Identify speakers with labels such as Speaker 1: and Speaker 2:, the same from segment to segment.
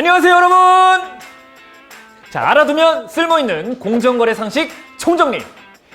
Speaker 1: 안녕하세요 여러분! 자 알아두면 쓸모있는 공정거래 상식 총정리.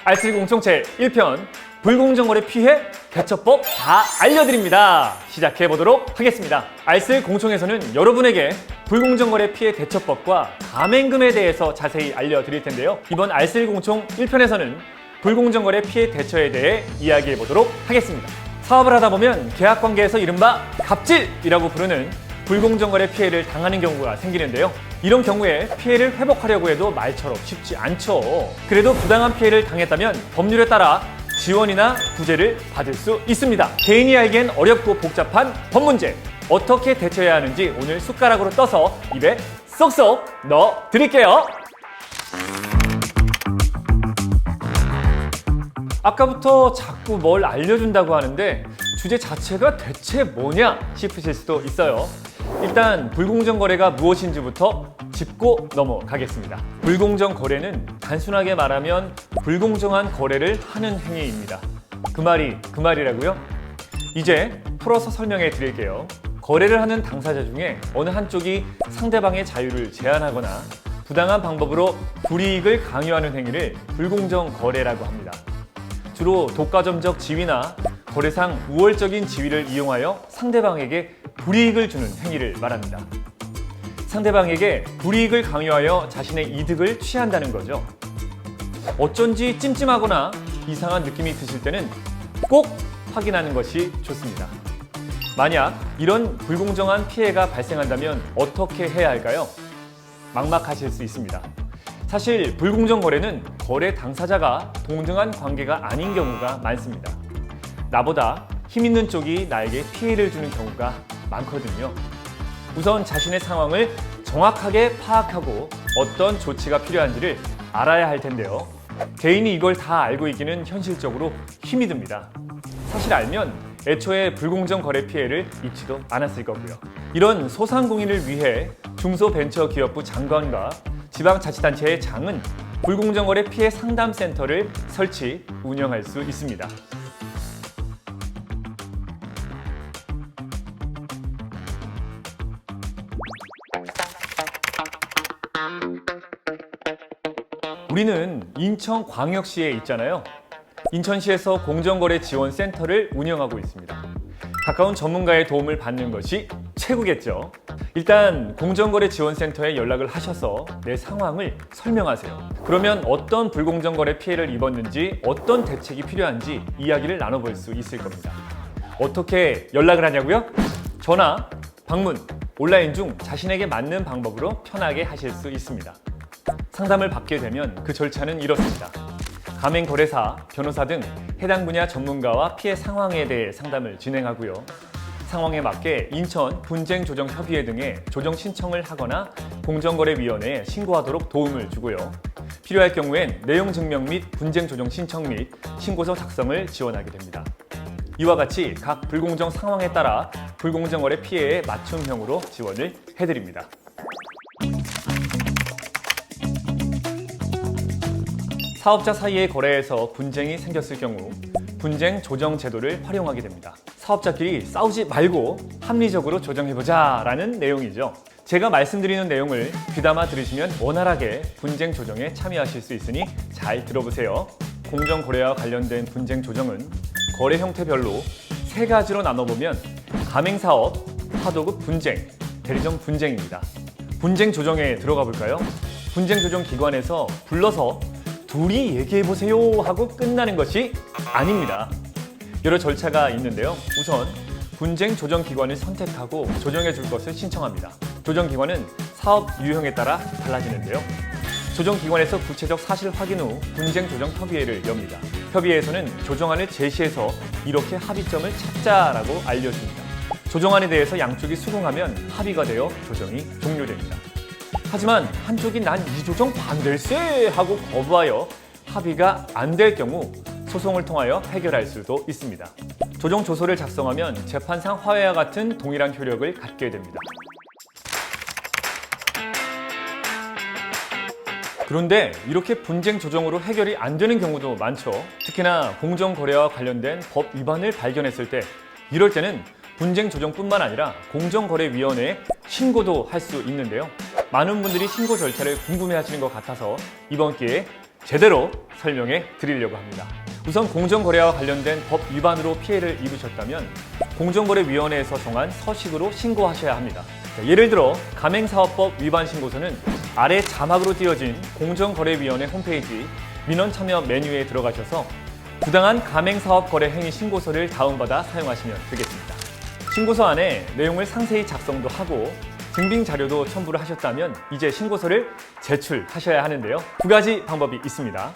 Speaker 1: 알쓸공총체 1편 불공정거래 피해 대처법 다 알려드립니다. 시작해 보도록 하겠습니다. 알쓸공총에서는 여러분에게 불공정거래 피해 대처법과 가맹금에 대해서 자세히 알려드릴 텐데요. 이번 알쓸공총 1편에서는 불공정거래 피해 대처에 대해 이야기해 보도록 하겠습니다. 사업을 하다 보면 계약 관계에서 이른바 갑질이라고 부르는 불공정거래 피해를 당하는 경우가 생기는데요. 이런 경우에 피해를 회복하려고 해도 말처럼 쉽지 않죠. 그래도 부당한 피해를 당했다면 법률에 따라 지원이나 구제를 받을 수 있습니다. 개인이 알기엔 어렵고 복잡한 법 문제 어떻게 대처해야 하는지 오늘 숟가락으로 떠서 입에 쏙쏙 넣어 드릴게요. 아까부터 자꾸 뭘 알려준다고 하는데 주제 자체가 대체 뭐냐 싶으실 수도 있어요. 일단 불공정 거래가 무엇인지부터 짚고 넘어가겠습니다. 불공정 거래는 단순하게 말하면 불공정한 거래를 하는 행위입니다. 그 말이 그 말이라고요? 이제 풀어서 설명해 드릴게요. 거래를 하는 당사자 중에 어느 한쪽이 상대방의 자유를 제한하거나 부당한 방법으로 불이익을 강요하는 행위를 불공정 거래라고 합니다. 주로 독과점적 지위나 거래상 우월적인 지위를 이용하여 상대방에게 불이익을 주는 행위를 말합니다. 상대방에게 불이익을 강요하여 자신의 이득을 취한다는 거죠. 어쩐지 찜찜하거나 이상한 느낌이 드실 때는 꼭 확인하는 것이 좋습니다. 만약 이런 불공정한 피해가 발생한다면 어떻게 해야 할까요? 막막하실 수 있습니다. 사실 불공정 거래는 거래 당사자가 동등한 관계가 아닌 경우가 많습니다. 나보다 힘 있는 쪽이 나에게 피해를 주는 경우가 많거든요. 우선 자신의 상황을 정확하게 파악하고 어떤 조치가 필요한지를 알아야 할 텐데요. 개인이 이걸 다 알고 있기는 현실적으로 힘이 듭니다. 사실 알면 애초에 불공정 거래 피해를 입지도 않았을 거고요. 이런 소상공인을 위해 중소벤처기업부 장관과 지방자치단체의 장은 불공정 거래 피해 상담센터를 설치, 운영할 수 있습니다. 우리는 인천광역시에 있잖아요. 인천시에서 공정거래 지원센터를 운영하고 있습니다. 가까운 전문가의 도움을 받는 것이 최고겠죠. 일단 공정거래 지원센터에 연락을 하셔서 내 상황을 설명하세요. 그러면 어떤 불공정거래 피해를 입었는지 어떤 대책이 필요한지 이야기를 나눠볼 수 있을 겁니다. 어떻게 연락을 하냐고요? 전화, 방문, 온라인 중 자신에게 맞는 방법으로 편하게 하실 수 있습니다. 상담을 받게 되면 그 절차는 이렇습니다. 가맹거래사, 변호사 등 해당 분야 전문가와 피해 상황에 대해 상담을 진행하고요. 상황에 맞게 인천 분쟁조정협의회 등에 조정 신청을 하거나 공정거래위원회에 신고하도록 도움을 주고요. 필요할 경우엔 내용 증명 및 분쟁 조정 신청 및 신고서 작성을 지원하게 됩니다. 이와 같이 각 불공정 상황에 따라 불공정 거래 피해에 맞춤형으로 지원을 해드립니다. 사업자 사이의 거래에서 분쟁이 생겼을 경우 분쟁 조정 제도를 활용하게 됩니다. 사업자끼리 싸우지 말고 합리적으로 조정해보자 라는 내용이죠. 제가 말씀드리는 내용을 귀담아 들으시면 원활하게 분쟁 조정에 참여하실 수 있으니 잘 들어보세요. 공정 거래와 관련된 분쟁 조정은 거래 형태별로 세 가지로 나눠보면 가맹사업, 파도급 분쟁, 대리점 분쟁입니다. 분쟁 조정에 들어가 볼까요? 분쟁 조정 기관에서 불러서 둘이 얘기해 보세요 하고 끝나는 것이 아닙니다. 여러 절차가 있는데요. 우선 분쟁 조정 기관을 선택하고 조정해 줄 것을 신청합니다. 조정 기관은 사업 유형에 따라 달라지는데요. 조정 기관에서 구체적 사실 확인 후 분쟁 조정 협의회를 엽니다. 협의회에서는 조정안을 제시해서 이렇게 합의점을 찾자라고 알려줍니다. 조정안에 대해서 양쪽이 수긍하면 합의가 되어 조정이 종료됩니다. 하지만 한쪽이 난 이 조정 반댈세 하고 거부하여 합의가 안 될 경우 소송을 통하여 해결할 수도 있습니다. 조정 조서를 작성하면 재판상 화해와 같은 동일한 효력을 갖게 됩니다. 그런데 이렇게 분쟁 조정으로 해결이 안 되는 경우도 많죠. 특히나 공정 거래와 관련된 법 위반을 발견했을 때 이럴 때는 분쟁 조정뿐만 아니라 공정거래위원회에 신고도 할 수 있는데요. 많은 분들이 신고 절차를 궁금해 하시는 것 같아서 이번 기회에 제대로 설명해 드리려고 합니다. 우선 공정거래와 관련된 법 위반으로 피해를 입으셨다면 공정거래위원회에서 정한 서식으로 신고하셔야 합니다. 자, 예를 들어 가맹사업법 위반 신고서는 아래 자막으로 띄어진 공정거래위원회 홈페이지 민원 참여 메뉴에 들어가셔서 부당한 가맹사업 거래 행위 신고서를 다운받아 사용하시면 되겠습니다. 신고서 안에 내용을 상세히 작성도 하고 증빙 자료도 첨부를 하셨다면 이제 신고서를 제출하셔야 하는데요. 두 가지 방법이 있습니다.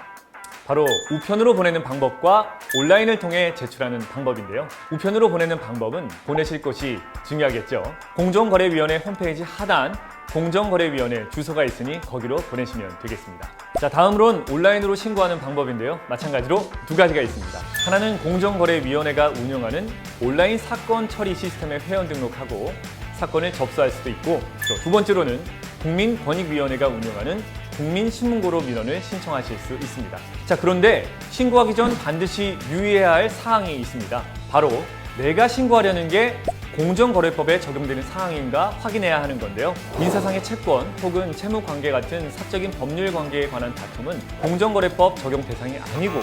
Speaker 1: 바로 우편으로 보내는 방법과 온라인을 통해 제출하는 방법인데요. 우편으로 보내는 방법은 보내실 곳이 중요하겠죠. 공정거래위원회 홈페이지 하단 공정거래위원회 주소가 있으니 거기로 보내시면 되겠습니다. 자, 다음으론 온라인으로 신고하는 방법인데요. 마찬가지로 두 가지가 있습니다. 하나는 공정거래위원회가 운영하는 온라인 사건 처리 시스템에 회원 등록하고 사건을 접수할 수도 있고 또두 번째로는 국민권익위원회가 운영하는 국민신문고로 민원을 신청하실 수 있습니다. 자, 그런데 신고하기 전 반드시 유의해야 할 사항이 있습니다. 바로 내가 신고하려는 게 공정거래법에 적용되는 사항인가 확인해야 하는 건데요. 민사상의 채권 혹은 채무관계 같은 사적인 법률 관계에 관한 다툼은 공정거래법 적용 대상이 아니고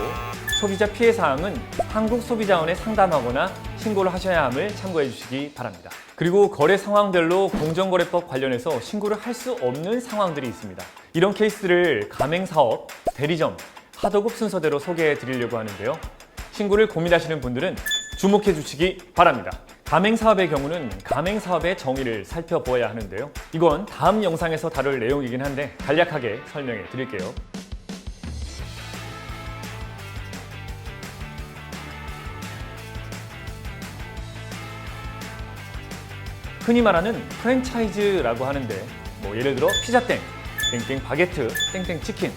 Speaker 1: 소비자 피해 사항은 한국소비자원에 상담하거나 신고를 하셔야 함을 참고해 주시기 바랍니다. 그리고 거래 상황별로 공정거래법 관련해서 신고를 할 수 없는 상황들이 있습니다. 이런 케이스를 가맹사업, 대리점, 하도급 순서대로 소개해 드리려고 하는데요. 신고를 고민하시는 분들은 주목해 주시기 바랍니다. 가맹사업의 경우는 가맹사업의 정의를 살펴보아야 하는데요. 이건 다음 영상에서 다룰 내용이긴 한데 간략하게 설명해 드릴게요. 흔히 말하는 프랜차이즈라고 하는데 뭐 예를 들어 피자땡, 땡땡 바게트, 땡땡 치킨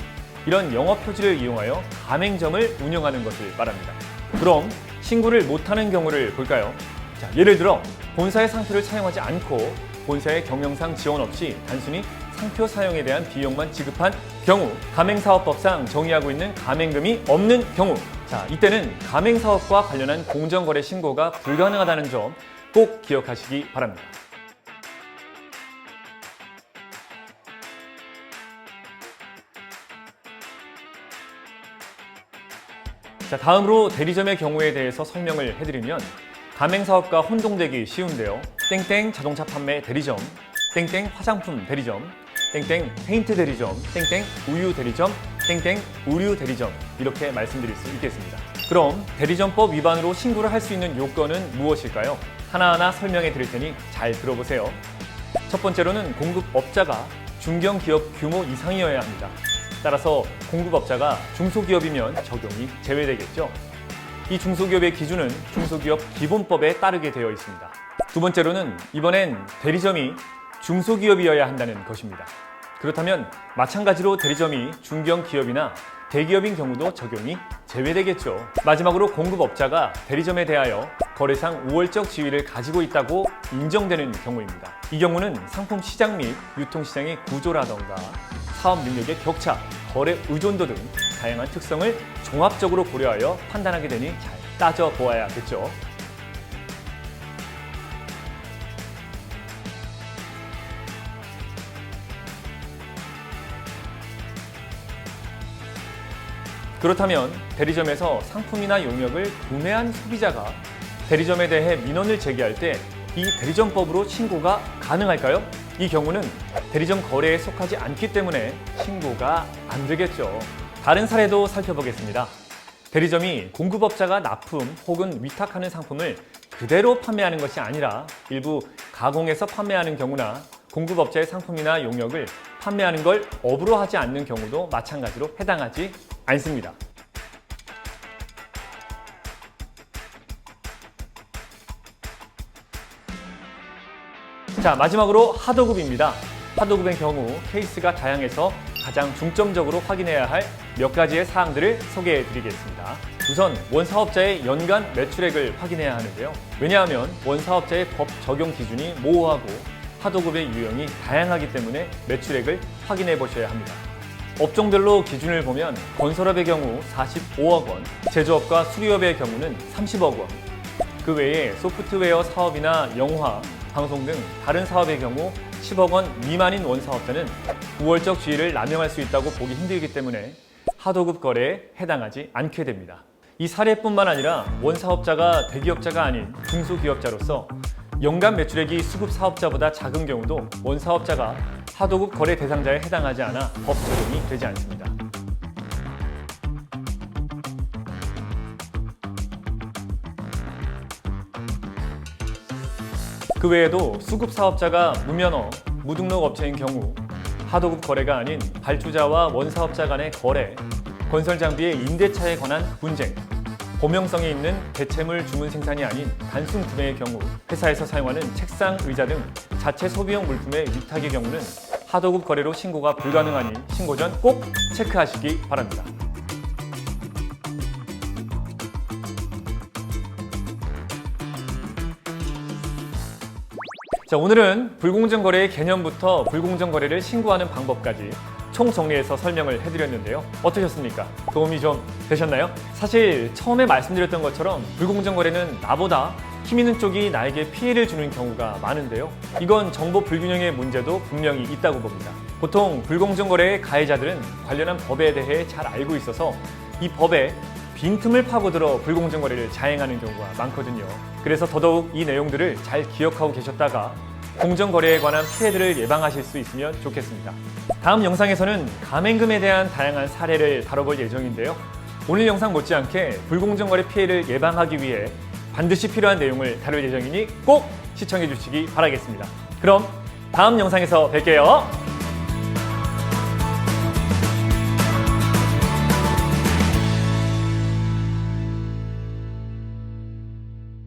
Speaker 1: 이런 영업 표지를 이용하여 가맹점을 운영하는 것을 말합니다. 그럼 신고를 못하는 경우를 볼까요? 자, 예를 들어 본사의 상표를 사용하지 않고 본사의 경영상 지원 없이 단순히 상표 사용에 대한 비용만 지급한 경우 가맹사업법상 정의하고 있는 가맹금이 없는 경우 자 이때는 가맹사업과 관련한 공정거래 신고가 불가능하다는 점 꼭 기억하시기 바랍니다. 자, 다음으로 대리점의 경우에 대해서 설명을 해드리면 가맹사업과 혼동되기 쉬운데요. 땡땡 자동차 판매 대리점, 땡땡 화장품 대리점, 땡땡 페인트 대리점, 땡땡 우유 대리점, 땡땡 의류 대리점 이렇게 말씀드릴 수 있겠습니다. 그럼 대리점법 위반으로 신고를 할 수 있는 요건은 무엇일까요? 하나하나 설명해 드릴 테니 잘 들어보세요. 첫 번째로는 공급업자가 중견기업 규모 이상이어야 합니다. 따라서 공급업자가 중소기업이면 적용이 제외되겠죠. 이 중소기업의 기준은 중소기업 기본법에 따르게 되어 있습니다. 두 번째로는 이번엔 대리점이 중소기업이어야 한다는 것입니다. 그렇다면 마찬가지로 대리점이 중견기업이나 대기업인 경우도 적용이 제외되겠죠. 마지막으로 공급업자가 대리점에 대하여 거래상 우월적 지위를 가지고 있다고 인정되는 경우입니다. 이 경우는 상품 시장 및 유통 시장의 구조라던가 사업 능력의 격차, 거래 의존도 등 다양한 특성을 종합적으로 고려하여 판단하게 되니 잘 따져 보아야겠죠. 그렇다면 대리점에서 상품이나 용역을 구매한 소비자가 대리점에 대해 민원을 제기할 때 이 대리점법으로 신고가 가능할까요? 이 경우는 대리점 거래에 속하지 않기 때문에 신고가 안 되겠죠. 다른 사례도 살펴보겠습니다. 대리점이 공급업자가 납품 혹은 위탁하는 상품을 그대로 판매하는 것이 아니라 일부 가공해서 판매하는 경우나 공급업자의 상품이나 용역을 판매하는 걸 업으로 하지 않는 경우도 마찬가지로 해당하지 않습니다. 자, 마지막으로 하도급입니다. 하도급의 경우 케이스가 다양해서 가장 중점적으로 확인해야 할 몇 가지의 사항들을 소개해 드리겠습니다. 우선 원 사업자의 연간 매출액을 확인해야 하는데요. 왜냐하면 원 사업자의 법 적용 기준이 모호하고 하도급의 유형이 다양하기 때문에 매출액을 확인해 보셔야 합니다. 업종별로 기준을 보면 건설업의 경우 45억 원, 제조업과 수리업의 경우는 30억 원, 그 외에 소프트웨어 사업이나 영화, 방송 등 다른 사업의 경우 10억 원 미만인 원사업자는 우월적 지위를 남용할 수 있다고 보기 힘들기 때문에 하도급 거래에 해당하지 않게 됩니다. 이 사례뿐만 아니라 원사업자가 대기업자가 아닌 중소기업자로서 연간 매출액이 수급 사업자보다 작은 경우도 원사업자가 하도급 거래 대상자에 해당하지 않아 법 적용이 되지 않습니다. 그 외에도 수급 사업자가 무면허, 무등록 업체인 경우 하도급 거래가 아닌 발주자와 원사업자 간의 거래, 건설 장비의 임대차에 관한 분쟁, 범용성이 있는 대체물 주문 생산이 아닌 단순 구매의 경우 회사에서 사용하는 책상, 의자 등 자체 소비용 물품의 위탁의 경우는 하도급 거래로 신고가 불가능하니 신고 전 꼭 체크하시기 바랍니다. 자, 오늘은 불공정 거래의 개념부터 불공정 거래를 신고하는 방법까지 총 정리해서 설명을 해드렸는데요. 어떠셨습니까? 도움이 좀 되셨나요? 사실 처음에 말씀드렸던 것처럼 불공정 거래는 나보다 힘 있는 쪽이 나에게 피해를 주는 경우가 많은데요. 이건 정보 불균형의 문제도 분명히 있다고 봅니다. 보통 불공정 거래의 가해자들은 관련한 법에 대해 잘 알고 있어서 이 법에 빈틈을 파고들어 불공정 거래를 자행하는 경우가 많거든요. 그래서 더더욱 이 내용들을 잘 기억하고 계셨다가 공정 거래에 관한 피해들을 예방하실 수 있으면 좋겠습니다. 다음 영상에서는 가맹금에 대한 다양한 사례를 다뤄볼 예정인데요. 오늘 영상 못지않게 불공정 거래 피해를 예방하기 위해 반드시 필요한 내용을 다룰 예정이니 꼭 시청해 주시기 바라겠습니다. 그럼 다음 영상에서 뵐게요.